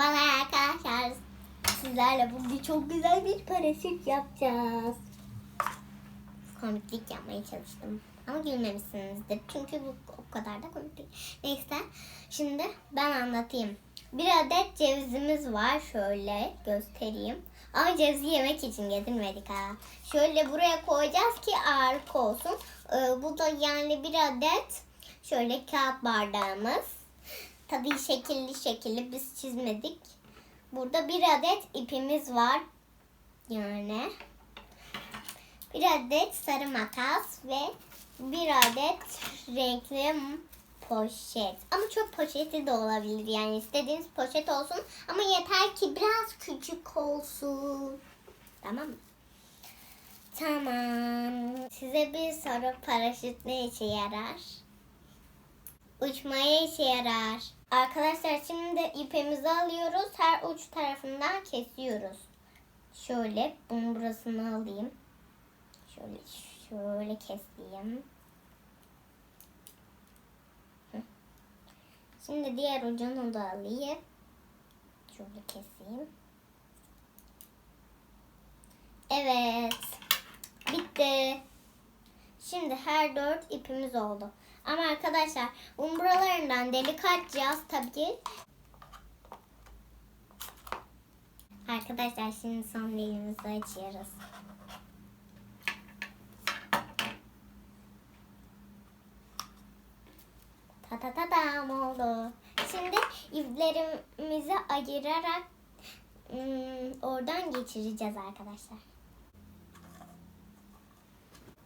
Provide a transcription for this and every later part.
Merhabalar arkadaşlar. Sizlerle bugün çok güzel bir paraşüt yapacağız. Komiklik yapmaya çalıştım. Ama gülmemişsinizdir. Çünkü bu o kadar da komik değil. Neyse. Şimdi ben anlatayım. Bir adet cevizimiz var. Şöyle göstereyim. Ama cevizi yemek için getirmedik ha. Şöyle buraya koyacağız ki ağırlık olsun. Ee, bu da yani bir adet şöyle kağıt bardağımız. Tabii şekilli şekilli biz çizmedik. Burada bir adet ipimiz var. Yani bir adet sarı makas ve bir adet renkli poşet. Ama çok poşeti de olabilir yani istediğiniz poşet olsun ama yeter ki biraz küçük olsun. Tamam mı? Tamam. Size bir soru paraşüt ne işe yarar? Uçmaya işe yarar. Arkadaşlar şimdi ipimizi alıyoruz. Her uç tarafından kesiyoruz. Şöyle bunun burasını alayım. Şöyle şöyle keseyim. Şimdi diğer ucunu da alayım. Şöyle keseyim. Evet. Bitti. Şimdi her dört ipimiz oldu. Ama arkadaşlar bunun buralarından delik açacağız tabii. Arkadaşlar şimdi son dilimizi açıyoruz. Ta ta ta tam oldu. Şimdi iplerimizi ayırarak ım, oradan geçireceğiz arkadaşlar.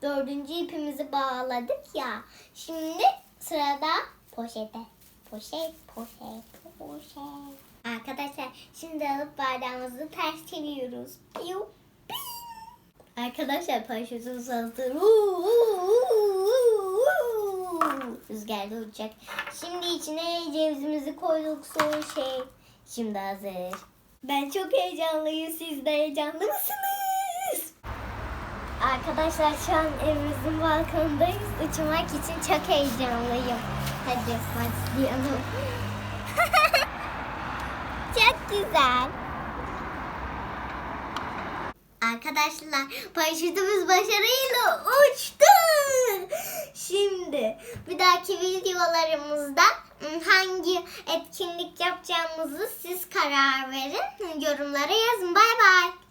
Dördüncü ipimizi bağladık ya. Şimdi sırada poşete. Poşet, poşet, poşet. Arkadaşlar şimdi alıp bardağımızı ters çeviriyoruz. Piu. Arkadaşlar paraşütümüz hazır. Rüzgarda uçacak. Şimdi içine cevizimizi koyduk son şey. Şimdi hazır. Ben çok heyecanlıyım. Siz de heyecanlı mısınız? Arkadaşlar şu an evimizin balkonundayız. Uçmak için çok heyecanlıyım. Hadi başlayalım. çok güzel. Arkadaşlar paraşütümüz başarıyla uçtu. Şimdi bir dahaki videolarımızda ım, hangi etkinlik yapacağımızı siz karar verin. Yorumlara yazın. Bay bay.